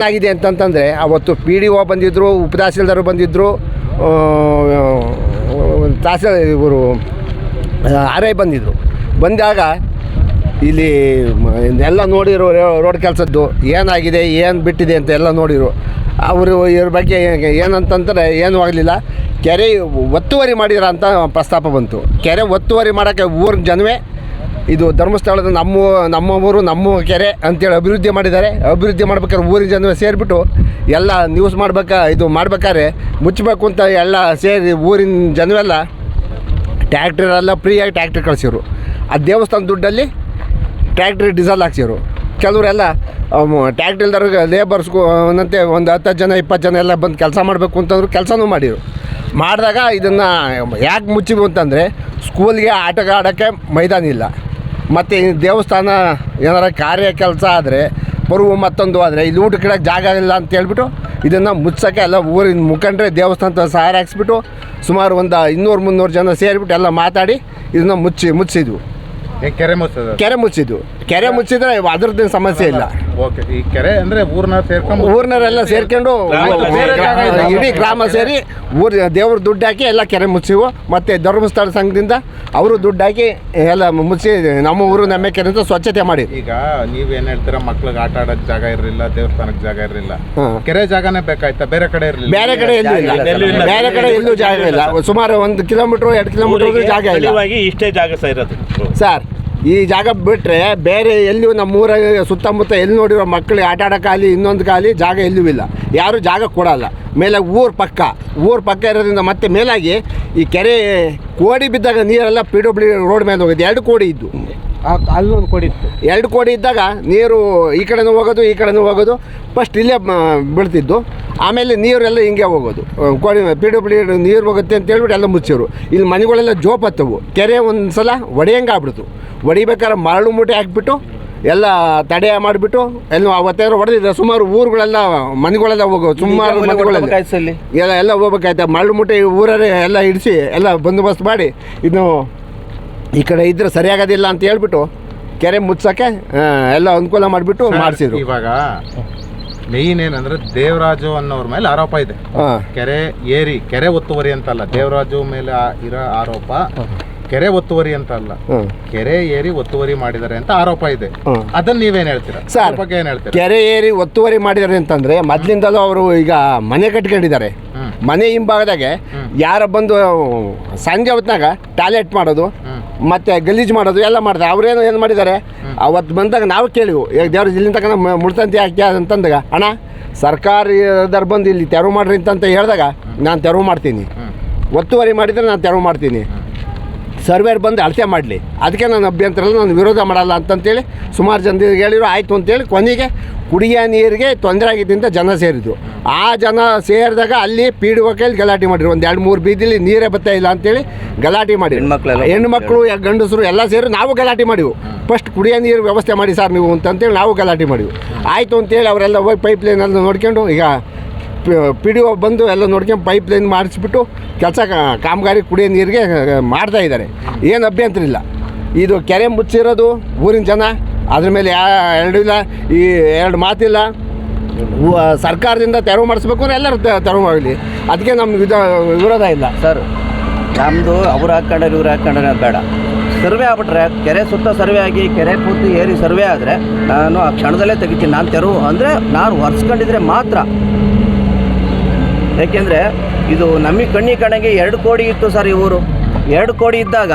ಏನಾಗಿದೆ ಅಂತಂತಂದರೆ, ಅವತ್ತು ಪಿ ಡಿ ಒ ಬಂದಿದ್ದರು ಉಪತಹಸೀಲ್ದಾರ್ ಬಂದಿದ್ದರು ತಹಸೀಲ್, ಇವರು, ಆರ್ ಐ ಬಂದಿದ್ದರು ಬಂದಾಗ ಇಲ್ಲಿ ಎಲ್ಲ ನೋಡಿರೋ ರೋಡ್ ಕೆಲಸದ್ದು, ಏನಾಗಿದೆ, ಏನು ಬಿಟ್ಟಿದೆ ಅಂತ ಎಲ್ಲ ನೋಡಿರು ಅವರು ಇವ್ರ ಬಗ್ಗೆ ಏನಂತಂದ್ರೆ, ಏನೂ ಆಗಲಿಲ್ಲ. ಕೆರೆ ಒತ್ತುವರಿ ಮಾಡಿದ್ರ ಅಂತ ಪ್ರಸ್ತಾಪ ಬಂತು. ಕೆರೆ ಒತ್ತುವರಿ ಮಾಡೋಕ್ಕೆ ಊರಿನ ಜನವೇ ಇದು ಧರ್ಮಸ್ಥಳದ ನಮ್ಮ ನಮ್ಮ ಊರು ನಮ್ಮ ಕೆರೆ ಅಂತೇಳಿ ಅಭಿವೃದ್ಧಿ ಮಾಡಿದ್ದಾರೆ. ಅಭಿವೃದ್ಧಿ ಮಾಡ್ಬೇಕಾದ್ರೆ ಊರಿನ ಜನ ಸೇರಿಬಿಟ್ಟು ಎಲ್ಲ ನ್ಯೂಸ್ ಮಾಡ್ಬೇಕಾ, ಇದು ಮಾಡ್ಬೇಕಾದ್ರೆ ಮುಚ್ಚಬೇಕು ಅಂತ ಎಲ್ಲ ಸೇರಿ ಊರಿನ ಜನವೆಲ್ಲ ಟ್ಯಾಕ್ಟ್ರೆಲ್ಲ ಫ್ರೀಯಾಗಿ ಟ್ಯಾಕ್ಟ್ರಿ ಕಳಿಸಿರು ಆ ದೇವಸ್ಥಾನ ದುಡ್ಡಲ್ಲಿ ಟ್ಯಾಕ್ಟ್ರಿ ಡೀಸೆಲ್ ಹಾಕ್ಸಿದ್ರು. ಕೆಲವರೆಲ್ಲ ಟ್ಯಾಕ್ಟ್ರಿ ಇಲ್ದವ್ರಿಗೆ ಲೇಬರ್ಸ್ಗೂ ಒಂದಂತೆ ಒಂದು ಹತ್ತು ಜನ, ಇಪ್ಪತ್ತು ಜನ ಎಲ್ಲ ಬಂದು ಕೆಲಸ ಮಾಡಬೇಕು ಅಂತಂದ್ರು ಕೆಲಸನೂ ಮಾಡಿರು. ಮಾಡಿದಾಗ ಇದನ್ನು ಯಾಕೆ ಮುಚ್ಚಿವು ಅಂತಂದರೆ ಸ್ಕೂಲ್ಗೆ ಆಟಗಾಡೋಕ್ಕೆ ಮೈದಾನ ಇಲ್ಲ. ಮತ್ತು ಈ ದೇವಸ್ಥಾನ ಏನಾರ ಕಾರ್ಯ ಕೆಲಸ ಆದರೆ ಬರುವ ಮತ್ತೊಂದು ಆದರೆ ಇಲ್ಲಿ ಊಟ ಕಿಡಕ್ಕೆ ಜಾಗ ಇಲ್ಲ ಅಂತ ಹೇಳ್ಬಿಟ್ಟು ಇದನ್ನು ಮುಚ್ಚೋಕ್ಕೆ ಎಲ್ಲ ಊರಿನ ಮುಖಂಡ್ರೆ ದೇವಸ್ಥಾನದ ಸಹಾರ ಹಾಕ್ಸ್ಬಿಟ್ಟು ಸುಮಾರು ಒಂದು ಇನ್ನೂರು ಮುನ್ನೂರು ಜನ ಸೇರಿಬಿಟ್ಟು ಎಲ್ಲ ಮಾತಾಡಿ ಇದನ್ನು ಮುಚ್ಚಿ ಮುಚ್ಚಿದ್ವು. ಕೆರೆ ಮುಚ್ಚದ ಕೆರೆ ಮುಚ್ಚಿದ್ವು. ಕೆರೆ ಮುಚ್ಚಿದ್ರೆ ಅದ್ರದ್ದು ಸಮಸ್ಯೆ ಇಲ್ಲ. ಓಕೆ ಈ ಕೆರೆ ಅಂದ್ರೆ ಊರ್ನ ಸೇರ್ಕೊಂಡು ಊರಿನವರೆಲ್ಲ ಸೇರ್ಕೊಂಡು ಇಡೀ ಗ್ರಾಮ ಸೇರಿ ಊರ್ ದೇವ್ರ ದುಡ್ಡು ಹಾಕಿ ಎಲ್ಲ ಕೆರೆ ಮುಚ್ಚಿವು. ಮತ್ತೆ ಧರ್ಮಸ್ಥಳ ಸಂಘದಿಂದ ಅವರು ದುಡ್ಡು ಹಾಕಿ ಎಲ್ಲ ಮುಚ್ಚಿ ನಮ್ಮ ಊರು ನಮ್ಮ ಕೆರೆ ಅಂತ ಸ್ವಚ್ಛತೆ ಮಾಡಿ. ಈಗ ನೀವೇನ್ ಹೇಳ್ತೀರಾ ಮಕ್ಳಿಗೆ ಆಟ ಆಡೋಕ್ ಜಾಗ ಇರಲಿಲ್ಲ ದೇವಸ್ಥಾನಕ್ಕೆ ಜಾಗ ಇರಲಿಲ್ಲ. ಕೆರೆ ಜಾಗನೇ ಬೇಕಾಯ್ತಾ? ಬೇರೆ ಕಡೆ ಇರಲಿಲ್ಲ. ಬೇರೆ ಕಡೆ ಎಲ್ಲೂ ಇಲ್ಲ. ಬೇರೆ ಕಡೆ ಎಲ್ಲೂ ಜಾಗ ಇಲ್ಲ. ಸುಮಾರು ಒಂದು ಕಿಲೋಮೀಟರ್ ಎರಡು ಕಿಲೋಮೀಟರ್ ಜಾಗ ಇಲ್ಲ. ಇಷ್ಟೇ ಜಾಗ ಸಹ ಇರೋದು ಸರ್ ಈ ಜಾಗ ಬಿಟ್ಟರೆ ಬೇರೆ ಎಲ್ಲಿಯೂ ನಮ್ಮ ಊರಾಗ ಸುತ್ತಮುತ್ತ ಎಲ್ಲಿ ನೋಡಿರೋ ಮಕ್ಕಳಿಗೆ ಆಟ ಆಡೋಕ್ಕಾಗಲಿ ಇನ್ನೊಂದು ಕಾಲಿ ಜಾಗ ಎಲ್ಲೂ ಇಲ್ಲ. ಯಾರೂ ಜಾಗ ಕೊಡಲ್ಲ. ಮೇಲೆ ಊರು ಪಕ್ಕ. ಊರು ಪಕ್ಕ ಇರೋದ್ರಿಂದ ಮತ್ತೆ ಮೇಲಾಗಿ ಈ ಕೆರೆ ಕೋಡಿ ಬಿದ್ದಾಗ ನೀರೆಲ್ಲ ಪಿ ಡಬ್ಲ್ಯೂ ರೋಡ್ ಮೇಲೆ ಹೋಗಿದೆ. ಎರಡು ಕೋಡಿ ಇದ್ದು. ಅಲ್ಲೊಂದು ಕೊಡಿತ್ತು ಎರಡು ಕೋಡಿ ಇದ್ದಾಗ ನೀರು ಈ ಕಡೆನೂ ಹೋಗೋದು ಈ ಕಡೆನೂ ಹೋಗೋದು. ಫಸ್ಟ್ ಇಲ್ಲೇ ಬಿಡ್ತಿದ್ದು ಬೀಳ್ತಿದ್ದು. ಆಮೇಲೆ ನೀರೆಲ್ಲ ಹಿಂಗೆ ಹೋಗೋದು. ಕೋಡಿ ಪಿ ಡಬ್ಲ್ಯೂ ನೀರು ಹೋಗುತ್ತೆ ಅಂತ ಹೇಳ್ಬಿಟ್ಟು ಎಲ್ಲ ಮುಚ್ಚಿರು. ಇಲ್ಲಿ ಮನೆಗಳೆಲ್ಲ ಜೋಪತ್ತವು ಕೆರೆ ಒಂದು ಸಲ ಒಡೆಯಂಗೆ ಆಗ್ಬಿಡ್ತು. ಒಡಿಬೇಕಾದ್ರೆ ಮರಳು ಮೂಟೆ ಹಾಕ್ಬಿಟ್ಟು ಎಲ್ಲ ತಡೆ ಮಾಡಿಬಿಟ್ಟು ಎಲ್ಲ ಅವತ್ತೇನೋ ಹೊಡೆದಿದ್ರೆ ಸುಮಾರು ಊರುಗಳೆಲ್ಲ ಮನೆಗಳೆಲ್ಲ ಹೋಗೋ ಸುಮಾರು ಮನೆಗಳೆಲ್ಲ. ಎಲ್ಲ ಎಲ್ಲ ಹೋಗ್ಬೇಕಾಯ್ತು. ಮರಳು ಮೂಟೆ ಊರೇ ಎಲ್ಲ ಇಡಿಸಿ ಎಲ್ಲ ಬಂದೋಬಸ್ತ್ ಮಾಡಿ ಇನ್ನು ಈ ಕಡೆ ಇದ್ರೆ ಸರಿಯಾಗೋದಿಲ್ಲ ಅಂತ ಹೇಳ್ಬಿಟ್ಟು ಕೆರೆ ಮುಚ್ಚಕ್ಕೆ ಎಲ್ಲ ಅನುಕೂಲ ಮಾಡಿಬಿಟ್ಟು ಮಾಡಿಸಿದ್ರು. ಇವಾಗ ಮೇಯ್ನ್ ಏನಂದ್ರೆ ದೇವರಾಜು ಅನ್ನೋರ ಮೇಲೆ ಆರೋಪ ಇದೆ. ಕೆರೆ ಏರಿ ಕೆರೆ ಒತ್ತುವರಿ ಅಂತಲ್ಲ ದೇವರಾಜು ಮೇಲೆ ಇರೋ ಆರೋಪ ಕೆರೆ ಒತ್ತುವರಿ ಅಂತ ಅಲ್ಲ ಕೆರೆ ಏರಿ ಒತ್ತುವರಿ ಮಾಡಿದ್ದಾರೆ ಅಂತ ಆರೋಪ ಇದೆ. ಅದನ್ನ ನೀವೇನ್ ಹೇಳ್ತೀರಾ? ಸರ್, ಬಗ್ಗೆ ಏನ್ ಹೇಳ್ತೀರಾ? ಕೆರೆ ಏರಿ ಒತ್ತುವರಿ ಮಾಡಿದ್ದಾರೆ ಅಂತಂದ್ರೆ ಮೊದ್ಲಿಂದಲೂ ಅವರು ಈಗ ಮನೆ ಕಟ್ಕೊಂಡಿದ್ದಾರೆ. ಮನೆ ಹಿಂಭಾಗದಾಗೆ ಯಾರ ಬಂದು ಸಂಜೆ ಹೊತ್ನಾಗ ಟಾಯ್ಲೆಟ್ ಮಾಡೋದು. ಮತ್ತು ಗಲೀಜು ಮಾಡೋದು ಎಲ್ಲ ಮಾಡಿದೆ ಅವ್ರೇನು ಏನು ಮಾಡಿದ್ದಾರೆ? ಅವತ್ತು ಬಂದಾಗ ನಾವು ಕೇಳಿವು. ಈಗ ದೇವ್ರ ಇಲ್ಲಿಂದ ತನಕ ಮುಡ್ತಂತೆ ಹಾಕಿ ಅಂತಂದಾಗ ಅಣ್ಣ ಸರ್ಕಾರದವ್ರು ಬಂದು ಇಲ್ಲಿ ತೆರವು ಮಾಡ್ರಿ ಅಂತಂತ ಹೇಳಿದಾಗ ನಾನು ತೆರವು ಮಾಡ್ತೀನಿ. ಒತ್ತುವರಿ ಮಾಡಿದರೆ ನಾನು ತೆರವು ಮಾಡ್ತೀನಿ. ಸರ್ವೇರ್ ಬಂದು ಅಳತೆ ಮಾಡಲಿ. ಅದಕ್ಕೆ ನಾನು ಅಭ್ಯಂತರಲ್ಲ ನಾನು ವಿರೋಧ ಮಾಡಲ್ಲ ಅಂತಂತೇಳಿ ಸುಮಾರು ಜನರಿಗೆ ಹೇಳಿದ್ರು ಆಯಿತು ಅಂತೇಳಿ ಕೊನೆಗೆ ಕುಡಿಯೋ ನೀರಿಗೆ ತೊಂದರೆ ಆಗಿದ್ದಿಂದ ಅಂತ ಜನ ಸೇರಿದ್ರು. ಆ ಜನ ಸೇರಿದಾಗ ಅಲ್ಲಿ ಪಿ ಡಿ ಕೈಲಿ ಗಲಾಟೆ ಮಾಡಿದ್ರು. ಒಂದು ಎರಡು ಮೂರು ಬೀದಿಲಿ ನೀರೇ ಬತ್ತಾ ಇಲ್ಲ ಅಂತೇಳಿ ಗಲಾಟೆ ಮಾಡಿ ಹೆಣ್ಮಕ್ಳೆಲ್ಲ ಹೆಣ್ಮಕ್ಳು ಗಂಡಸರು ಎಲ್ಲ ಸೇರಿ ನಾವು ಗಲಾಟೆ ಮಾಡಿವು. ಫಸ್ಟ್ ಕುಡಿಯೋ ನೀರು ವ್ಯವಸ್ಥೆ ಮಾಡಿ ಸರ್ ನೀವು ಅಂತಂತೇಳಿ ನಾವು ಗಲಾಟೆ ಮಾಡಿವು. ಆಯಿತು ಅಂತೇಳಿ ಅವರೆಲ್ಲ ಹೋಗಿ ಪೈಪ್ ಲೈನ್ ಎಲ್ಲ ನೋಡ್ಕೊಂಡು ಈಗ ಪಿ ಡಿ ಒ ಬಂದು ಎಲ್ಲ ನೋಡ್ಕೊಂಡು ಪೈಪ್ ಲೈನ್ ಮಾಡಿಸ್ಬಿಟ್ಟು ಕೆಲಸ ಕಾಮಗಾರಿ ಕುಡಿಯೋ ನೀರಿಗೆ ಮಾಡ್ತಾ ಇದ್ದಾರೆ. ಏನು ಅಭ್ಯಂತರ ಇಲ್ಲ. ಇದು ಕೆರೆ ಮುಚ್ಚಿರೋದು ಊರಿನ ಜನ, ಅದ್ರ ಮೇಲೆ ಯಾ ಎರಡು ಇಲ್ಲ ಈ ಎರಡು ಮಾತಿಲ್ಲ. ಸರ್ಕಾರದಿಂದ ತೆರವು ಮಾಡಿಸ್ಬೇಕು ಅಂದ್ರೆ ಎಲ್ಲರೂ ತೆರವು ಮಾಡಲಿ. ಅದಕ್ಕೆ ನಮ್ಗೆ ವಿಧ, ವಿರೋಧ ಇಲ್ಲ. ಸರ್ ನಮ್ಮದು ಅವ್ರು ಹಾಕೊಂಡ್ರೆ ಇವ್ರು ಹಾಕೊಂಡ್ರೆ ಬೇಡ. ಸರ್ವೆ ಆಗ್ಬಿಟ್ರೆ, ಕೆರೆ ಸುತ್ತ ಸರ್ವೆ ಆಗಿ, ಕೆರೆ ಪೂರ್ತಿ ಏರಿ ಸರ್ವೆ ಆದರೆ ನಾನು ಆ ಕ್ಷಣದಲ್ಲೇ ತೆಗಿತೀನಿ. ನಾನು ತೆರವು ಅಂದರೆ ನಾನು ಒರೆಸ್ಕೊಂಡಿದ್ರೆ ಮಾತ್ರ ಏಕೆಂದರೆ ಇದು ನಮಗೆ ಕಣ್ಣಿ ಕಣಗೆ ಎರಡು ಕೋಡಿ ಇತ್ತು ಸರ್ ಈ ಊರು. ಎರಡು ಕೋಡಿ ಇದ್ದಾಗ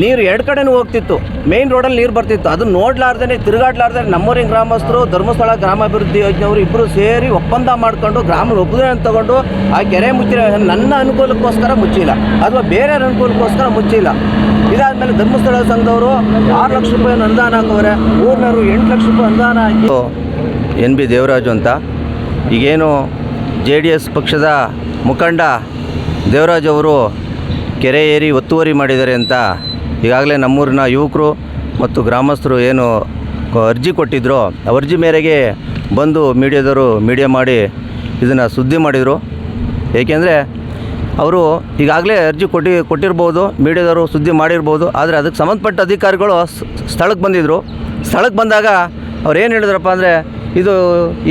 ನೀರು ಎರಡು ಕಡೆನೂ ಹೋಗ್ತಿತ್ತು. ಮೇಯ್ನ್ ರೋಡಲ್ಲಿ ನೀರು ಬರ್ತಿತ್ತು. ಅದನ್ನ ನೋಡ್ಲಾರ್ದೇ ತಿರುಗಾಡ್ಲಾರ್ದೇ ನಮ್ಮೂರಿನ ಗ್ರಾಮಸ್ಥರು, ಧರ್ಮಸ್ಥಳ ಗ್ರಾಮಾಭಿವೃದ್ಧಿ ಯೋಜನೆಯವರು ಇಬ್ಬರು ಸೇರಿ ಒಪ್ಪಂದ ಮಾಡ್ಕೊಂಡು ಗ್ರಾಮದ ಒಪ್ಪಂದ ತಗೊಂಡು ಆ ಕೆರೆ ಮುಚ್ಚಿರ ನನ್ನ ಅನುಕೂಲಕ್ಕೋಸ್ಕರ ಮುಚ್ಚಿಲ್ಲ. ಅಥವಾ ಬೇರೆಯವ್ರ ಅನುಕೂಲಕ್ಕೋಸ್ಕರ ಮುಚ್ಚಿಲ್ಲ. ಇದಾದಮೇಲೆ ಧರ್ಮಸ್ಥಳ ಸಂಘದವರು ಆರು ಲಕ್ಷ ರೂಪಾಯಿ ಅನುದಾನ ಹಾಕೋರೆ ಊರಿನವರು ಎಂಟು ಲಕ್ಷ ರೂಪಾಯಿ ಅನುದಾನ ಹಾಕಿ ಎನ್ ಬಿ ದೇವರಾಜು ಅಂತ. ಈಗೇನು ಜೆ ಡಿ ಎಸ್ ಪಕ್ಷದ ಮುಖಂಡ ದೇವರಾಜ್ ಅವರು ಕೆರೆ ಏರಿ ಒತ್ತುವರಿ ಮಾಡಿದ್ದಾರೆ ಅಂತ ಈಗಾಗಲೇ ನಮ್ಮೂರಿನ ಯುವಕರು ಮತ್ತು ಗ್ರಾಮಸ್ಥರು ಏನು ಅರ್ಜಿ ಕೊಟ್ಟಿದ್ರು ಅರ್ಜಿ ಮೇರೆಗೆ ಬಂದು ಮೀಡಿಯಾದವರು ಮೀಡಿಯಾ ಮಾಡಿ ಇದನ್ನು ಸುದ್ದಿ ಮಾಡಿದರು. ಏಕೆಂದರೆ ಅವರು ಈಗಾಗಲೇ ಅರ್ಜಿ ಕೊಟ್ಟಿ ಕೊಟ್ಟಿರ್ಬೋದು, ಮೀಡಿಯಾದವರು ಸುದ್ದಿ ಮಾಡಿರ್ಬೋದು, ಆದರೆ ಅದಕ್ಕೆ ಸಂಬಂಧಪಟ್ಟ ಅಧಿಕಾರಿಗಳು ಸ್ಥಳಕ್ಕೆ ಬಂದಿದ್ದರು. ಸ್ಥಳಕ್ಕೆ ಬಂದಾಗ ಅವ್ರು ಏನು ಹೇಳಿದ್ರಪ್ಪ ಅಂದರೆ, ಇದು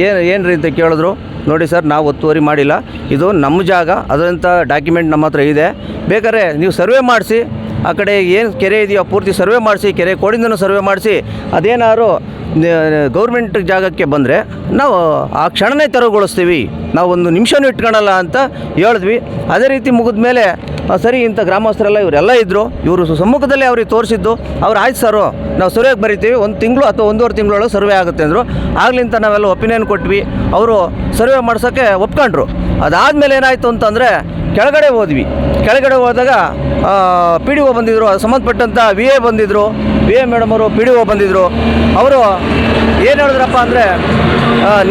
ಏನು ಏನು ಅಂತ ಕೇಳಿದ್ರು. ನೋಡಿ ಸರ್, ನಾವು ಒತ್ತುವರಿ ಮಾಡಿಲ್ಲ. ಇದು ನಮ್ಮ ಜಾಗ ಅದರಂಥ ಡಾಕ್ಯುಮೆಂಟ್ ನಮ್ಮ ಹತ್ರ ಇದೆ. ಬೇಕಾದ್ರೆ ನೀವು ಸರ್ವೆ ಮಾಡಿಸಿ, ಆ ಕಡೆ ಏನು ಕೆರೆ ಇದೆಯೋ ಪೂರ್ತಿ ಸರ್ವೆ ಮಾಡಿಸಿ, ಕೆರೆ ಕೋಡಿಂದನೂ ಸರ್ವೆ ಮಾಡಿಸಿ, ಅದೇನಾದ್ರು ಗೌರ್ಮೆಂಟ್ ಜಾಗಕ್ಕೆ ಬಂದರೆ ನಾವು ಆ ಕ್ಷಣನೇ ತೆರವುಗೊಳಿಸ್ತೀವಿ. ನಾವು ಒಂದು ನಿಮಿಷನೂ ಇಟ್ಕೊಳಲ್ಲ ಅಂತ ಹೇಳಿದ್ವಿ. ಅದೇ ರೀತಿ ಮುಗಿದ ಮೇಲೆ ಸರಿ ಇಂಥ ಗ್ರಾಮಸ್ಥರೆಲ್ಲ ಇವರೆಲ್ಲ ಇದ್ದರು ಇವರು ಸಮ್ಮುಖದಲ್ಲಿ ಅವ್ರಿಗೆ ತೋರಿಸಿದ್ದು, ಅವ್ರು ಆಯ್ತು ಸರು, ನಾವು ಸರ್ವೆಗೆ ಬರಿತೀವಿ. ಒಂದು ತಿಂಗಳು ಅಥವಾ ಒಂದೂವರೆ ತಿಂಗಳೊಳಗೆ ಸರ್ವೆ ಆಗುತ್ತೆ ಅಂದರು. ಆಗ್ಲಿಂತ ನಾವೆಲ್ಲ ಒಪಿನಿಯನ್ ಕೊಟ್ವಿ. ಅವರು ಸರ್ವೆ ಮಾಡ್ಸೋಕ್ಕೆ ಒಪ್ಕೊಂಡ್ರು. ಅದಾದಮೇಲೆ ಏನಾಯಿತು ಅಂತಂದರೆ, ಕೆಳಗಡೆ ಹೋದ್ವಿ. ಕೆಳಗಡೆ ಹೋದಾಗ ಪಿ ಡಿ ಒ ಬಂದಿದ್ದರು ಅದು ಸಂಬಂಧಪಟ್ಟಂಥ ವಿ ಎ ಬಂದಿದ್ದರು ವಿ ಎ ಮೇಡಮ್ ಅವರು ಪಿ ಡಿ ಒ ಬಂದಿದ್ದರು ಅವರು ಏನು ಹೇಳಿದ್ರಪ್ಪ ಅಂದರೆ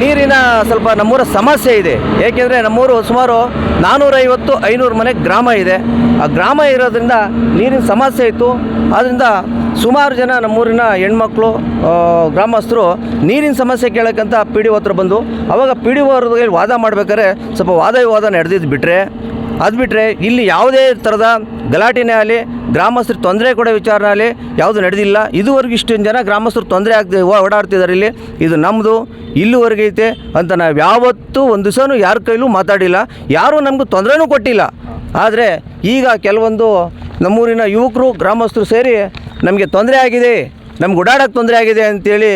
ನೀರಿನ ಸ್ವಲ್ಪ ನಮ್ಮೂರ ಸಮಸ್ಯೆ ಇದೆ. ಏಕೆಂದರೆ ನಮ್ಮೂರು ಸುಮಾರು ನಾನ್ನೂರೈವತ್ತು ಐನೂರು ಮನೆ ಗ್ರಾಮ ಇದೆ. ಆ ಗ್ರಾಮ ಇರೋದ್ರಿಂದ ನೀರಿನ ಸಮಸ್ಯೆ ಇತ್ತು. ಆದ್ದರಿಂದ ಸುಮಾರು ಜನ ನಮ್ಮೂರಿನ ಹೆಣ್ಮಕ್ಳು ಗ್ರಾಮಸ್ಥರು ನೀರಿನ ಸಮಸ್ಯೆ ಕೇಳೋಕ್ಕಂತ ಪಿ ಡಿ ಒ ಹತ್ರ ಬಂದು, ಅವಾಗ ಪಿ ಡಿ ಒ ಅವ್ರಿಗೆ ವಾದ ಮಾಡ್ಬೇಕಾದ್ರೆ ಸ್ವಲ್ಪ ವಾದ ವಿವಾದ ನಡೆದಿದ್ದು ಬಿಟ್ಟರೆ ಅದು ಬಿಟ್ಟರೆ ಇಲ್ಲಿ ಯಾವುದೇ ಥರದ ಗಲಾಟೆನೇ ಆಗಲಿ, ಗ್ರಾಮಸ್ಥರು ತೊಂದರೆ ಕೊಡೋ ವಿಚಾರ ಆಗಲಿ, ಯಾವುದು ನಡೆದಿಲ್ಲ. ಇದುವರೆಗೂ ಇಷ್ಟೊಂದು ಜನ ಗ್ರಾಮಸ್ಥರು ತೊಂದರೆ ಆಗ್ತದೆ ಓಡಾಡ್ತಿದ್ದಾರೆ ಇಲ್ಲಿ. ಇದು ನಮ್ಮದು ಇಲ್ಲಿವರೆಗೆ ಐತೆ ಅಂತ ನಾವು ಯಾವತ್ತೂ ಒಂದು ದಿವಸನೂ ಯಾರ ಕೈಲೂ ಮಾತಾಡಿಲ್ಲ. ಯಾರೂ ನಮಗೂ ತೊಂದರೆನೂ ಕೊಟ್ಟಿಲ್ಲ. ಆದರೆ ಈಗ ಕೆಲವೊಂದು ನಮ್ಮೂರಿನ ಯುವಕರು, ಗ್ರಾಮಸ್ಥರು ಸೇರಿ ನಮಗೆ ತೊಂದರೆ ಆಗಿದೆ, ನಮ್ಗೆ ಓಡಾಡೋಕೆ ತೊಂದರೆ ಆಗಿದೆ ಅಂತೇಳಿ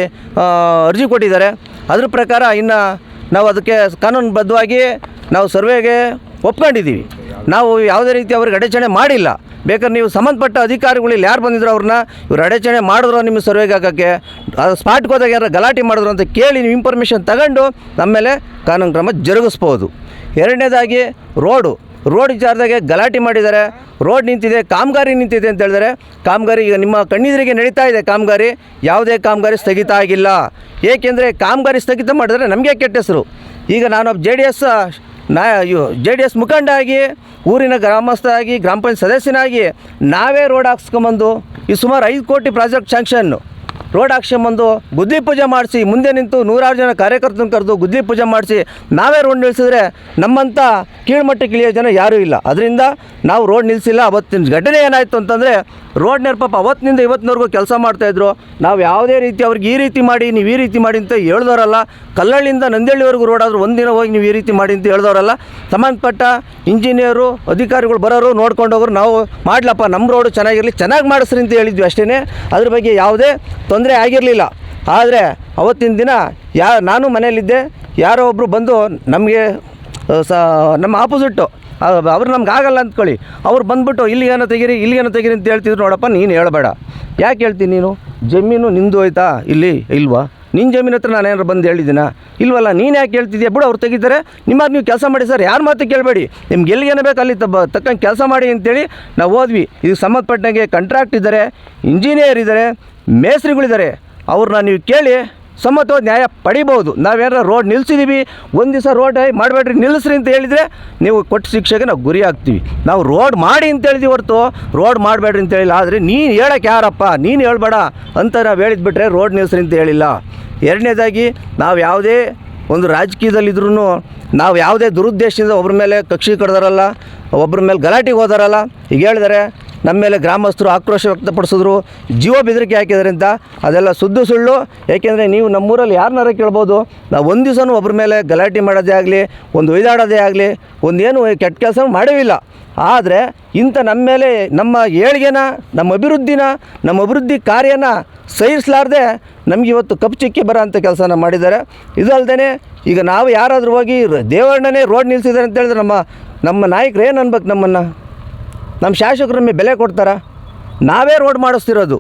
ಅರ್ಜಿ ಕೊಟ್ಟಿದ್ದಾರೆ. ಅದ್ರ ಪ್ರಕಾರ ಇನ್ನು ನಾವು ಅದಕ್ಕೆ ಕಾನೂನುಬದ್ಧವಾಗಿ ನಾವು ಸರ್ವೆಗೆ ಒಪ್ಕೊಂಡಿದ್ದೀವಿ. ನಾವು ಯಾವುದೇ ರೀತಿ ಅವ್ರಿಗೆ ಅಡಚಣೆ ಮಾಡಿಲ್ಲ. ಬೇಕಾದ್ರೆ ನೀವು ಸಂಬಂಧಪಟ್ಟ ಅಧಿಕಾರಿಗಳು ಇಲ್ಲಿ ಯಾರು ಬಂದಿದ್ರು ಅವ್ರನ್ನ ಇವ್ರು ಅಡಚಣೆ ಮಾಡಿದ್ರು ನಿಮ್ಮ ಸರ್ವೆಗೆ ಹಾಕೋಕ್ಕೆ ಸ್ಪಾಟ್ಗೆ ಹೋದಾಗ ಯಾರು ಗಲಾಟೆ ಮಾಡಿದ್ರು ಅಂತ ಕೇಳಿ ನೀವು ಇನ್ಫಾರ್ಮೇಷನ್ ತಗೊಂಡು ನಮ್ಮ ಮೇಲೆ ಕಾನೂನು ಕ್ರಮ ಜರುಗಿಸ್ಬೋದು. ಎರಡನೇದಾಗಿ ರೋಡು. ರೋಡ್ ವಿಚಾರದಾಗೆ ಗಲಾಟೆ ಮಾಡಿದ್ದಾರೆ. ರೋಡ್ ನಿಂತಿದೆ, ಕಾಮಗಾರಿ ನಿಂತಿದೆ ಅಂತ ಹೇಳಿದರೆ ಕಾಮಗಾರಿ ಈಗ ನಿಮ್ಮ ಕಣ್ಣೆದುರಿಗೆ ನಡೀತಾ ಇದೆ ಕಾಮಗಾರಿ. ಯಾವುದೇ ಕಾಮಗಾರಿ ಸ್ಥಗಿತ ಆಗಿಲ್ಲ. ಏಕೆಂದರೆ ಕಾಮಗಾರಿ ಸ್ಥಗಿತ ಮಾಡಿದ್ರೆ ನಮಗೆ ಕೆಟ್ಟ ಹೆಸರು. ಈಗ ನಾನು ಜೆ ಡಿ ಎಸ್ ನಾ ಜೆ ಡಿ ಎಸ್ ಮುಖಂಡ ಆಗಿ ಊರಿನ ಗ್ರಾಮಸ್ಥರಾಗಿ, ಗ್ರಾಮ ಪಂಚಾಯತ್ ಸದಸ್ಯನಾಗಿ ನಾವೇ ರೋಡ್ ಹಾಕ್ಸ್ಕೊಂಬಂದು ಈ ಸುಮಾರು ಐದು ಕೋಟಿ ಪ್ರಾಜೆಕ್ಟ್ ಸ್ಯಾಂಕ್ಷನ್ನು ರೋಡ್ ಹಾಕ್ಸ್ಕೊಂಬಂದು ಗುದ್ಲಿ ಪೂಜೆ ಮಾಡಿಸಿ, ಮುಂದೆ ನಿಂತು ನೂರಾರು ಜನ ಕಾರ್ಯಕರ್ತನ ಕರೆದು ಗುದ್ಲಿ ಪೂಜೆ ಮಾಡಿಸಿ, ನಾವೇ ರೋಡ್ ನಿಲ್ಲಿಸಿದ್ರೆ ನಮ್ಮಂಥ ಕೀಳ್ಮಟ್ಟಕ್ಕೆ ಇಳಿಯೋ ಜನ ಯಾರೂ ಇಲ್ಲ. ಅದರಿಂದ ನಾವು ರೋಡ್ ನಿಲ್ಲಿಸಿಲ್ಲ, ಅವತ್ತಿನ ಘಟನೆ ಏನಾಯಿತು ಅಂತಂದರೆ ರೋಡ್ ಪಾಪ ಅವತ್ತಿನಿಂದ ಇವತ್ತಿನವರೆಗೂ ಕೆಲಸ ಮಾಡ್ತಾಯಿದ್ರು ನಾವು ಯಾವುದೇ ರೀತಿ ಅವ್ರಿಗೆ ಈ ರೀತಿ ಮಾಡಿ, ನೀವು ಈ ರೀತಿ ಮಾಡಿ ಅಂತ ಹೇಳ್ದವರಲ್ಲ. ಕಲ್ಲಳ್ಳಿಯಿಂದ ನಂದೇಳಿವರೆಗೂ ರೋಡ್ ಆದರೂ ಒಂದಿನ ಹೋಗಿ ನೀವು ಈ ರೀತಿ ಮಾಡಿ ಅಂತ ಹೇಳ್ದವರಲ್ಲ. ಸಂಬಂಧಪಟ್ಟ ಇಂಜಿನಿಯರು ಅಧಿಕಾರಿಗಳು ಬರೋರು ನೋಡ್ಕೊಂಡು ಹೋಗೋರು, ನಾವು ಮಾಡ್ಲಪ್ಪ ನಮ್ಮ ರೋಡು ಚೆನ್ನಾಗಿರಲಿ, ಚೆನ್ನಾಗಿ ಮಾಡಿಸ್ರಿ ಅಂತ ಹೇಳಿದ್ವಿ ಅಷ್ಟೇ ಅದ್ರ ಬಗ್ಗೆ ಯಾವುದೇ ತೊಂದರೆ ಆಗಿರಲಿಲ್ಲ. ಆದರೆ ಅವತ್ತಿನ ದಿನ ಯಾ, ನಾನು ಮನೆಯಲ್ಲಿದ್ದೆ. ಯಾರೋ ಒಬ್ಬರು ಬಂದು ನಮಗೆ ಸ, ನಮ್ಮ ಆಪೋಸಿಟ್ಟು ಅವ್ರು ನಮ್ಗೆ ಆಗಲ್ಲ ಅಂದ್ಕೊಳ್ಳಿ. ಅವ್ರು ಬಂದ್ಬಿಟ್ಟು ಇಲ್ಲಿಗೇನೋ ತೆಗೀರಿ ಇಲ್ಲಿಗೇನೋ ತೆಗೀರಿ ಅಂತ ಹೇಳ್ತಿದ್ರು ನೋಡಪ್ಪ, ನೀನು ಹೇಳಬೇಡ. ಯಾಕೆ ಹೇಳ್ತೀನಿ ನೀನು? ಜಮೀನು ನಿಂದು ಹೋಯ್ತಾ? ಇಲ್ಲಿ, ಇಲ್ವಾ? ನಿನ್ನ ಜಮೀನು ಹತ್ರ ನಾನು ಏನಾರು ಬಂದು ಹೇಳಿದ್ದೀನ ಇಲ್ವಲ್ಲ, ನೀನು ಯಾಕೆ ಹೇಳ್ತಿದ್ಯಾ? ಬಿಡು, ಅವ್ರು ತೆಗಿತಾರೆ. ನಿಮ್ಮ ನೀವು ಕೆಲಸ ಮಾಡಿ ಸರ್, ಯಾರು ಮಾತು ಕೇಳಬೇಡಿ. ನಿಮ್ಗೆ ಎಲ್ಲಿಗೇನೋ ಬೇಕು ಅಲ್ಲಿ ತಬ್ಬ ತಕ್ಕಂಗೆ ಕೆಲಸ ಮಾಡಿ ಅಂತೇಳಿ ನಾವು ಹೋದ್ವಿ. ಇದು ಸಂಬಂಧಪಟ್ಟಂಗೆ ಕಾಂಟ್ರಾಕ್ಟ್ ಇದ್ದಾರೆ ಇಂಜಿನಿಯರ್ ಇದ್ದಾರೆ ಮೇಸ್ತ್ರಿಗಳಿದ್ದಾರೆ, ಅವ್ರನ್ನ ನೀವು ಕೇಳಿ ಸಮತೋ ನ್ಯಾಯ ಪಡಿಬೋದು ನಾವೇನಾರ ರೋಡ್ ನಿಲ್ಲಿಸಿದ್ದೀವಿ ಒಂದು ದಿವಸ ರೋಡ್ ಮಾಡಬೇಡ್ರಿ ನಿಲ್ಲಿಸ್ರಿ ಅಂತ ಹೇಳಿದರೆ ನೀವು ಕೊಟ್ಟ ಶಿಕ್ಷೆಗೆ ನಾವು ಗುರಿ ಆಗ್ತೀವಿ. ನಾವು ರೋಡ್ ಮಾಡಿ ಅಂತ ಹೇಳಿದ್ವಿ ಹೊರತು, ರೋಡ್ ಮಾಡಬೇಡ್ರಿ ಅಂತ ಹೇಳಿಲ್ಲ. ಆದರೆ ನೀನು ಹೇಳಕ್ಕೆ ಯಾರಪ್ಪ? ನೀನು ಹೇಳ್ಬೇಡ ಅಂತ ನಾವು ಹೇಳಿದ್ಬಿಟ್ರೆ ರೋಡ್ ನಿಲ್ಲಿಸ್ರಿ ಅಂತ ಹೇಳಿಲ್ಲ. ಎರಡನೇದಾಗಿ, ನಾವು ಯಾವುದೇ ಒಂದು ರಾಜಕೀಯದಲ್ಲಿದ್ರೂ ನಾವು ಯಾವುದೇ ದುರುದ್ದೇಶದಿಂದ ಒಬ್ಬರ ಮೇಲೆ ಕಕ್ಷಿ ಕಡ್ದಾರಲ್ಲ ಒಬ್ಬರ ಮೇಲೆ ಗಲಾಟೆಗೆ ಹೋದಾರಲ್ಲ, ಈಗ ಹೇಳಿದ್ದಾರೆ ನಮ್ಮ ಮೇಲೆ ಗ್ರಾಮಸ್ಥರು ಆಕ್ರೋಶ ವ್ಯಕ್ತಪಡಿಸಿದ್ರು, ಜೀವ ಬೆದರಿಕೆ ಹಾಕಿದ್ರಿಂದ ಅದೆಲ್ಲ ಸುದ್ದು ಸುಳ್ಳು. ಏಕೆಂದರೆ ನೀವು ನಮ್ಮೂರಲ್ಲಿ ಯಾರನ್ನಾರ ಕೇಳ್ಬೋದು, ನಾವು ಒಂದು ದಿವಸನೂ ಒಬ್ಬರ ಮೇಲೆ ಗಲಾಟೆ ಮಾಡೋದೇ ಆಗಲಿ, ಒಂದು ಒಯ್ದಾಡೋದೇ ಆಗಲಿ, ಒಂದೇನು ಕೆಟ್ಟ ಕೆಲಸ ಮಾಡೇವಿಲ್ಲ ಆದರೆ ಇಂಥ ನಮ್ಮ ಮೇಲೆ, ನಮ್ಮ ಏಳಿಗೆನ, ನಮ್ಮ ಅಭಿವೃದ್ಧಿನ, ನಮ್ಮ ಅಭಿವೃದ್ಧಿ ಕಾರ್ಯನ ಸಹಿಸಲಾರ್ದೆ ನಮಗೆ ಇವತ್ತು ಕಪ್ಪು ಚಿಕ್ಕಿ ಬರೋ ಅಂಥ ಕೆಲಸನ ಮಾಡಿದ್ದಾರೆ. ಇದಲ್ದೇ ಈಗ ನಾವು ಯಾರಾದರೂ ಹೋಗಿ ದೇವರಣ್ಣನೇ ರೋಡ್ ನಿಲ್ಲಿಸಿದ್ದಾರೆ ಅಂತ ಹೇಳಿದ್ರೆ ನಮ್ಮ ನಮ್ಮ ನಾಯಕರು ಏನು ಅನ್ಬೇಕು ನಮ್ಮನ್ನು? ನಮ್ಮ ಶಾಸಕರು ನಮಗೆ ಬೆಲೆ ಕೊಡ್ತಾರ? ನಾವೇ ರೋಡ್ ಮಾಡಿಸ್ತಿರೋದು.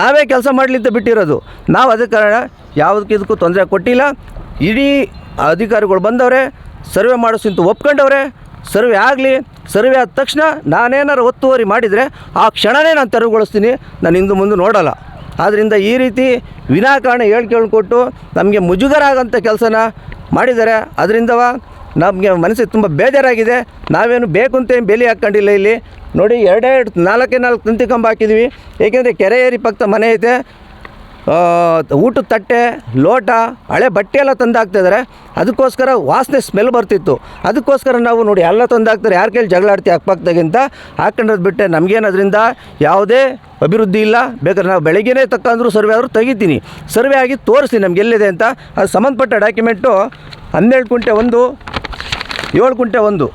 ನಾವೇ ಕೆಲಸ ಮಾಡಲಿಂತ ಬಿಟ್ಟಿರೋದು. ನಾವು ಅದಕ್ಕೆ ಕಾರಣ ಯಾವುದಕ್ಕಿದಕ್ಕೂ ತೊಂದರೆ ಕೊಟ್ಟಿಲ್ಲ. ಇಡೀ ಅಧಿಕಾರಿಗಳು ಬಂದವ್ರೆ, ಸರ್ವೆ ಮಾಡಿಸಿಂತ ಒಪ್ಕೊಂಡವ್ರೆ, ಸರ್ವೆ ಆಗಲಿ, ಸರ್ವೆ ಆದ ತಕ್ಷಣ ನಾನೇನಾರು ಒತ್ತುವರಿ ಮಾಡಿದರೆ ಆ ಕ್ಷಣನೇ ನಾನು ತೆರವುಗೊಳಿಸ್ತೀನಿ. ನಾನು ಹಿಂದೆ ಮುಂದೆ ನೋಡಲ್ಲ. ಆದ್ದರಿಂದ ಈ ರೀತಿ ವಿನಾಕಾರಣ ಹೇಳ್ಕೊಳ್ಕೊಟ್ಟು ಕೊಟ್ಟು ನಮಗೆ ಮುಜುಗರ ಆಗೋಂಥ ಕೆಲಸನ ಮಾಡಿದ್ದಾರೆ. ಅದರಿಂದವ ನಮಗೆ ಮನಸ್ಸಿಗೆ ತುಂಬ ಬೇಜಾರಾಗಿದೆ. ನಾವೇನು ಬೇಕು ಅಂತೇನು ಬೇಲಿ ಹಾಕ್ಕೊಂಡಿಲ್ಲ ಇಲ್ಲಿ. ನೋಡಿ ಎರಡೇ ನಾಲ್ಕೇ ನಾಲ್ಕು ತಂತಿ ಕಂಬ ಹಾಕಿದ್ವಿ. ಏಕೆಂದರೆ ಕೆರೆ ಏರಿ ಪಕ್ಕ ಮನೆ ಐತೆ. ಊಟದ ತಟ್ಟೆ, ಲೋಟ, ಹಳೆ ಬಟ್ಟೆ ಎಲ್ಲ ತಂದು ಹಾಕ್ತಾಯಿದ್ದಾರೆ ಅದಕ್ಕೋಸ್ಕರ ವಾಸನೆ ಸ್ಮೆಲ್ ಬರ್ತಿತ್ತು. ಅದಕ್ಕೋಸ್ಕರ ನಾವು ನೋಡಿ, ಎಲ್ಲ ತಂದು ಹಾಕ್ತಾರೆ ಯಾರ ಕೈಲಿ ಜಗಳ ಅಕ್ಕಪಕ್ಕದಾಗಿಂತ ಹಾಕೊಂಡದ್ದು ಬಿಟ್ಟೆ. ನಮಗೇನು ಅದರಿಂದ ಯಾವುದೇ ಅಭಿವೃದ್ಧಿ ಇಲ್ಲ. ಬೇಕಾದ್ರೆ ನಾವು ಬೆಳಗ್ಗೆನೇ ತಕ್ಕಂದ್ರೂ ಸರ್ವೆ ಆದರೂ ತೆಗಿತೀನಿ. ಸರ್ವೆ ಆಗಿ ತೋರಿಸ್ತೀನಿ ನಮ್ಗೆ ಎಲ್ಲಿದೆ ಅಂತ. ಅದು ಸಂಬಂಧಪಟ್ಟ ಡಾಕ್ಯುಮೆಂಟು ಹನ್ನೆರಡು ಕುಂಟೆ ಒಂದು ಏಳು ಕುಂಟೆ ಒಂದು,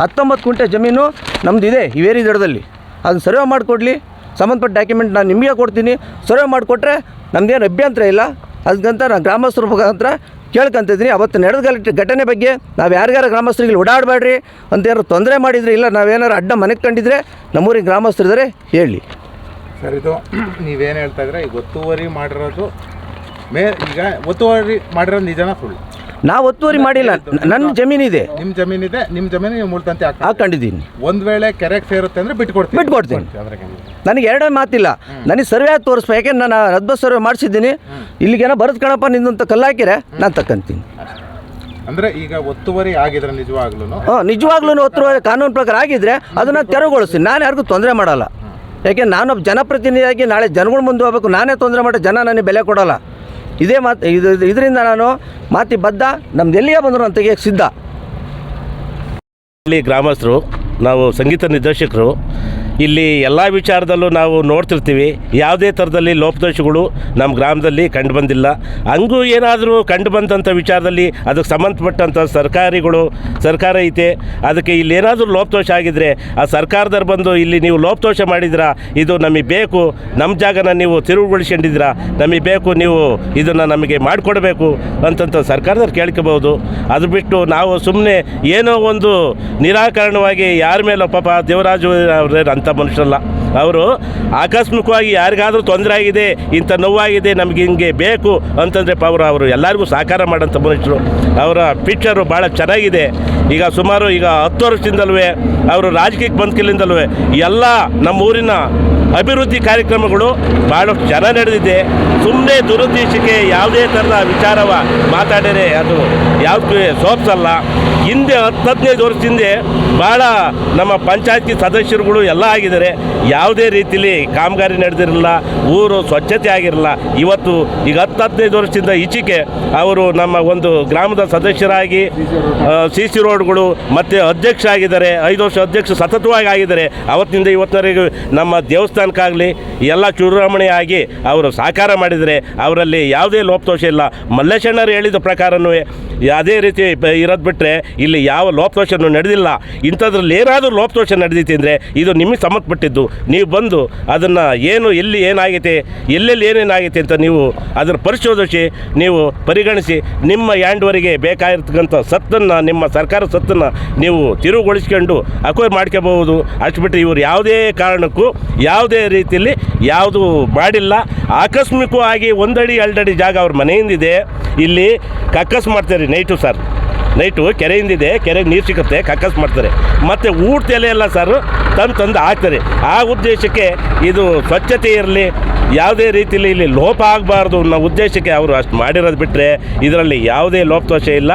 ಹತ್ತೊಂಬತ್ತು ಕುಂಟೆ ಜಮೀನು ನಮ್ದು ಇದೆ ಈ ವೇರಿ ದಡದಲ್ಲಿ. ಅದನ್ನು ಸರ್ವೆ ಮಾಡಿಕೊಡ್ಲಿ. ಸಂಬಂಧಪಟ್ಟ ಡಾಕ್ಯುಮೆಂಟ್ ನಾನು ನಿಮಗೆ ಕೊಡ್ತೀನಿ. ಸರ್ವೆ ಮಾಡಿಕೊಟ್ರೆ ನಮ್ಮದೇನು ಅಭ್ಯಂತರ ಇಲ್ಲ. ಅದಕ್ಕಂತ ನಾನು ಗ್ರಾಮಸ್ಥರ ಮುಖಾಂತರ ಕೇಳ್ಕೊಂತಿದ್ದೀನಿ. ಅವತ್ತು ನಡೆದ ಘಟನೆ ಬಗ್ಗೆ ನಾವು ಯಾರಿಗಾರ ಗ್ರಾಮಸ್ಥರಿಗೆ ಓಡಾಡಬೇಡ್ರಿ ಅಂತ ಏನಾರು ತೊಂದರೆ ಮಾಡಿದರೆ ಇಲ್ಲ ನಾವೇನಾರು ಅಡ್ಡ ಮನೆಗೆ ಕಂಡಿದ್ರೆ ನಮ್ಮೂರಿಗೆ ಗ್ರಾಮಸ್ಥರಿದ್ದಾರೆ, ಹೇಳಿ. ಸರ್, ಇದು ನೀವೇನು ಹೇಳ್ತಾ ಇದ್ರೆ ಈಗ ಒತ್ತುವರಿ ಮಾಡಿರೋದು ಮೇ ಈಗ ಒತ್ತುವರಿ ಮಾಡಿರೋದು ನಿಜನ ಸುಳ್ಳು ನಾವು ಒತ್ತುವರಿ ಮಾಡಿಲ್ಲ. ನನ್ನ ಜಮೀನಿದೆ. ನಿಮ್ಮ ಜಮೀನಿದೆ ನಿಮ್ಮ ಜಮೀನು ನೀವು ಹಾಕೊಂಡಿದ್ದೀನಿ. ಒಂದ್ ವೇಳೆ ಕೆರೆಗೆ ಸೇರುತ್ತೆ ಅಂದ್ರೆ ಬಿಟ್ಕೊಡ್ತೀನಿ. ಬಿಟ್ಕೊಡ್ತೀನಿ. ನನಗೆ ಎರಡೇ ಮಾತಿಲ್ಲ. ನನಗೆ ಸರ್ವೆ ಆಗಿ ತೋರಿಸ್ಬೇಕು. ಯಾಕೆಂದ್ರೆ ನಾನು ರದ್ದು ಸರ್ವೆ ಮಾಡಿಸಿದ್ದೀನಿ. ಇಲ್ಲಿಗೇನೋ ಬರದ್ ಕಣಪ್ಪ ನಿಂದಂತ ಕಲ್ಲು ಹಾಕಿರೆ ನಾನು ತಕ್ಕಂತೀನಿ. ಅಂದ್ರೆ ಈಗ ಒತ್ತುವರಿ ಆಗಿದ್ರೆ ನಿಜವಾಗ್ಲೂ ಹಾಂ ನಿಜವಾಗ್ಲೂ ಒತ್ತುವರಿ ಕಾನೂನು ಪ್ರಕಾರ ಆಗಿದ್ರೆ ಅದನ್ನು ತೆರವುಗೊಳಿಸ್ತೀನಿ. ನಾನು ಯಾರಿಗೂ ತೊಂದರೆ ಮಾಡಲ್ಲ. ಯಾಕೆ ನಾನೊಬ್ಬ ಜನಪ್ರತಿನಿಧಿಯಾಗಿ ನಾಳೆ ಜನಗಳ ಮುಂದೆ ಹೋಗ್ಬೇಕು. ನಾನೇ ತೊಂದರೆ ಮಾಡಿ ಜನ ನನಗೆ ಬೆಲೆ ಕೊಡೋಲ್ಲ. ಇದೇ ಮಾತು ಇದು ಇದರಿಂದ ನಾನು ಮಾತಿ ಬದ್ಧ ನಮ್ದು ಎಲ್ಲಿಗೆ ಬಂದರು ಅಂತ ತೆಗಿಯೋಕ್ಕೆ ಸಿದ್ಧ. ಇಲ್ಲಿ ಗ್ರಾಮಸ್ಥರು ನಾವು ಸಂಗೀತ ನಿರ್ದೇಶಕರು, ಇಲ್ಲಿ ಎಲ್ಲ ವಿಚಾರದಲ್ಲೂ ನಾವು ನೋಡ್ತಿರ್ತೀವಿ. ಯಾವುದೇ ಥರದಲ್ಲಿ ಲೋಪದೋಷಗಳು ನಮ್ಮ ಗ್ರಾಮದಲ್ಲಿ ಕಂಡು ಬಂದಿಲ್ಲ. ಹಂಗೂ ಏನಾದರೂ ಕಂಡು ಬಂದಂಥ ವಿಚಾರದಲ್ಲಿ ಅದಕ್ಕೆ ಸಂಬಂಧಪಟ್ಟಂಥ ಸರ್ಕಾರಿಗಳು, ಸರ್ಕಾರ ಐತೆ. ಅದಕ್ಕೆ ಇಲ್ಲಿ ಏನಾದರೂ ಲೋಪದೋಷ ಆಗಿದ್ರೆ ಆ ಸರ್ಕಾರದವ್ರು ಬಂದು ಇಲ್ಲಿ ನೀವು ಲೋಪದೋಷ ಮಾಡಿದಿರಾ ಇದು ನಮಗೆ ಬೇಕು. ನಮ್ಮ ಜಾಗನ ನೀವು ತಿರುವುಗೊಳಿಸ್ಕೊಂಡಿದ್ದೀರಾ? ನಮಗೆ ಬೇಕು ನೀವು ಇದನ್ನು ನಮಗೆ ಮಾಡಿಕೊಡ್ಬೇಕು ಅಂತಂತ ಸರ್ಕಾರದವ್ರು ಕೇಳ್ಕೋಬಹುದು ಅದು ಬಿಟ್ಟು ನಾವು ಸುಮ್ಮನೆ ಏನೋ ಒಂದು ನಿರಾಕರಣವಾಗಿ ಯಾರ ಮೇಲೋ ಪಾಪ ದೇವರಾಜು ಅವ್ರೇನು ಅಂಥ ಮನುಷ್ಯರಲ್ಲ. ಅವರು ಆಕಸ್ಮಿಕವಾಗಿ ಯಾರಿಗಾದರೂ ತೊಂದರೆ ಆಗಿದೆ, ಇಂಥ ನೋವಾಗಿದೆ, ನಮಗೆ ಹಿಂಗೆ ಬೇಕು ಅಂತಂದರೆ ಅವರು ಅವರು ಎಲ್ಲರಿಗೂ ಸಹಕಾರ ಮಾಡೋಂಥ ಮನುಷ್ಯರು. ಅವರ ಪಿಕ್ಚರು ಭಾಳ ಚೆನ್ನಾಗಿದೆ. ಈಗ ಸುಮಾರು ಈಗ ಹತ್ತು ವರ್ಷದಿಂದಲೂ ಅವರು ರಾಜಕೀಯಕ್ಕೆ ಬಂದ್ಕಿಲ್ಲಿಂದಲೂ ಎಲ್ಲ ನಮ್ಮ ಊರಿನ ಅಭಿವೃದ್ಧಿ ಕಾರ್ಯಕ್ರಮಗಳು ಭಾಳಷ್ಟು ಜನ ನಡೆದಿದೆ. ಸುಮ್ಮನೆ ದುರುದ್ದೇಶಕ್ಕೆ ಯಾವುದೇ ಥರದ ವಿಚಾರವ ಮಾತಾಡಿದರೆ ಅದು ಯಾವುದೇ ಸೋಪ್ಸಲ್ಲ. ಹಿಂದೆ ಹತ್ತು ಹದಿನೈದು ವರ್ಷ ಹಿಂದೆ ಭಾಳ ನಮ್ಮ ಪಂಚಾಯತಿ ಸದಸ್ಯರುಗಳು ಎಲ್ಲ ಆಗಿದ್ದಾರೆ. ಯಾವುದೇ ರೀತಿಯಲ್ಲಿ ಕಾಮಗಾರಿ ನಡೆದಿರಲಿಲ್ಲ, ಊರು ಸ್ವಚ್ಛತೆ ಆಗಿರಲಿಲ್ಲ. ಇವತ್ತು ಈಗ ಹತ್ತು ಹದಿನೈದು ವರ್ಷದಿಂದ ಈಚೆಗೆ ಅವರು ನಮ್ಮ ಒಂದು ಗ್ರಾಮದ ಸದಸ್ಯರಾಗಿ ಸಿ ಸಿ ರೋಡ್ಗಳು ಮತ್ತು ಅಧ್ಯಕ್ಷ ಆಗಿದ್ದಾರೆ ಐದು ವರ್ಷ ಅಧ್ಯಕ್ಷ ಸತತವಾಗಿ ಆಗಿದ್ದಾರೆ. ಅವತ್ತಿನಿಂದ ಇವತ್ತಿನವರೆಗೂ ನಮ್ಮ ದೇವಸ್ಥಾನಕ್ಕಾಗಲಿ ಎಲ್ಲ ಚೂಡಾಮಣಿ ಆಗಿ ಅವರು ಸಾಕಾರ ಮಾಡಿದರೆ ಅವರಲ್ಲಿ ಯಾವುದೇ ಲೋಪದೋಷ ಇಲ್ಲ. ಮಲ್ಲೇಶಣ್ಣರು ಹೇಳಿದ ಪ್ರಕಾರನೂ ಅದೇ ರೀತಿ ಇರೋದು ಬಿಟ್ಟರೆ ಇಲ್ಲಿ ಯಾವ ಲೋಪದೋಷನೂ ನಡೆದಿಲ್ಲ. ಇಂಥದ್ರಲ್ಲಿ ಏನಾದರೂ ಲೋಪದೋಷ ನಡೆದಿತ್ತು ಅಂದರೆ ಇದು ನಿಮಗೆ ಸಂಬಂಧಪಟ್ಟಿದ್ದು ನೀವು ಬಂದು ಅದನ್ನು ಏನು, ಎಲ್ಲಿ ಏನಾಗೈತೆ, ಎಲ್ಲೆಲ್ಲಿ ಏನೇನಾಗೈತೆ ಅಂತ ನೀವು ಅದರ ಪರಿಶೋಧಿಸಿ, ನೀವು ಪರಿಗಣಿಸಿ ನಿಮ್ಮ ಯಾಂಡ್ವರಿಗೆ ಬೇಕಾಗಿರ್ತಕ್ಕಂಥ ಸತ್ತನ್ನು, ನಿಮ್ಮ ಸರ್ಕಾರ ಸತ್ತನ್ನು ನೀವು ತಿರುವುಗೊಳಿಸ್ಕೊಂಡು ಅಕ್ವೈರ್ ಮಾಡ್ಕೋಬಹುದು. ಅಷ್ಟು ಬಿಟ್ಟು ಇವರು ಯಾವುದೇ ಕಾರಣಕ್ಕೂ ಯಾವುದೇ ರೀತಿಯಲ್ಲಿ ಯಾವುದು ಮಾಡಿಲ್ಲ. ಆಕಸ್ಮಿಕವಾಗಿ ಒಂದಡಿ, ಎರಡಡಿ ಜಾಗ ಅವ್ರ ಮನೆಯಿಂದಿದೆ. ಇಲ್ಲಿ ಕಕ್ಕಸ್ ಮಾಡ್ತಾರೆ ನೈಟು ಸರ್. ನೈಟು ಕೆರೆಯಿಂದಿದೆ, ಕೆರೆಗೆ ನೀರು ಸಿಗುತ್ತೆ ಕಕ್ಕಸ್ ಮಾಡ್ತಾರೆ. ಮತ್ತು ಊಟ ಎಲೆ ಎಲ್ಲ ಸರ್ ತಂದು ತಂದು ಹಾಕ್ತಾರೆ. ಆ ಉದ್ದೇಶಕ್ಕೆ ಇದು ಸ್ವಚ್ಛತೆ ಇರಲಿ, ಯಾವುದೇ ರೀತಿಯಲ್ಲಿ ಇಲ್ಲಿ ಲೋಪ ಆಗಬಾರ್ದು ಅನ್ನೋ ಉದ್ದೇಶಕ್ಕೆ ಅವರು ಅಷ್ಟು ಮಾಡಿರೋದು ಬಿಟ್ಟರೆ ಇದರಲ್ಲಿ ಯಾವುದೇ ಲೋಪದೋಷ ಇಲ್ಲ.